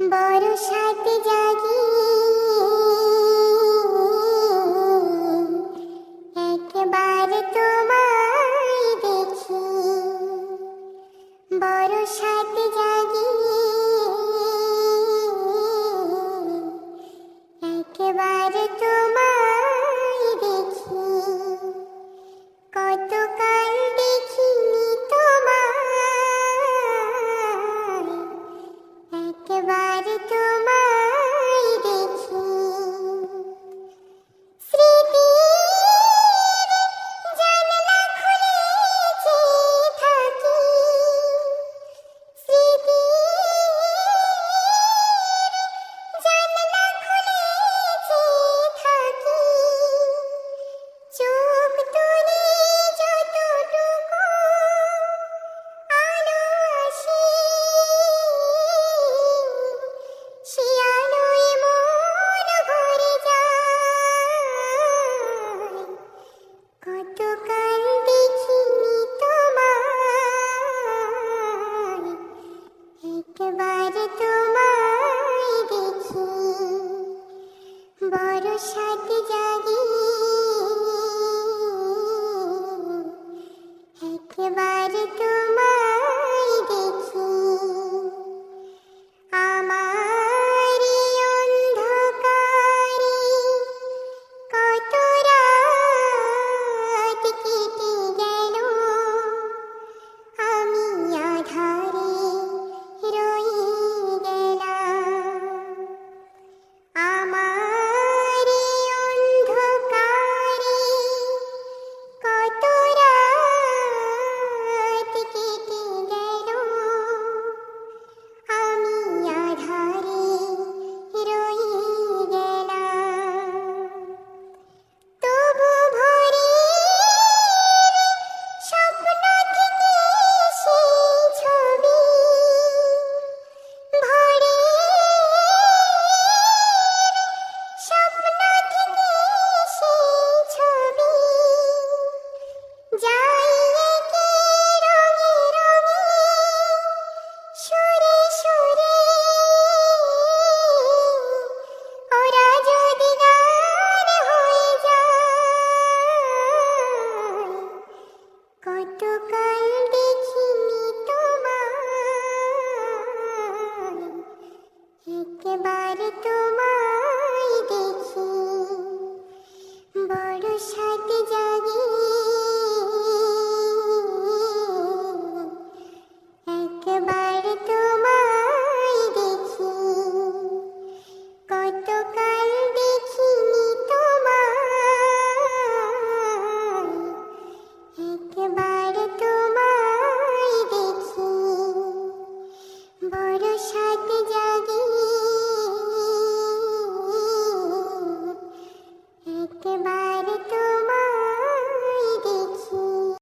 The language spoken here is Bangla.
বড় সাথে জাগি। একবার তোমায় দেখি। বড় জাগি একবার তো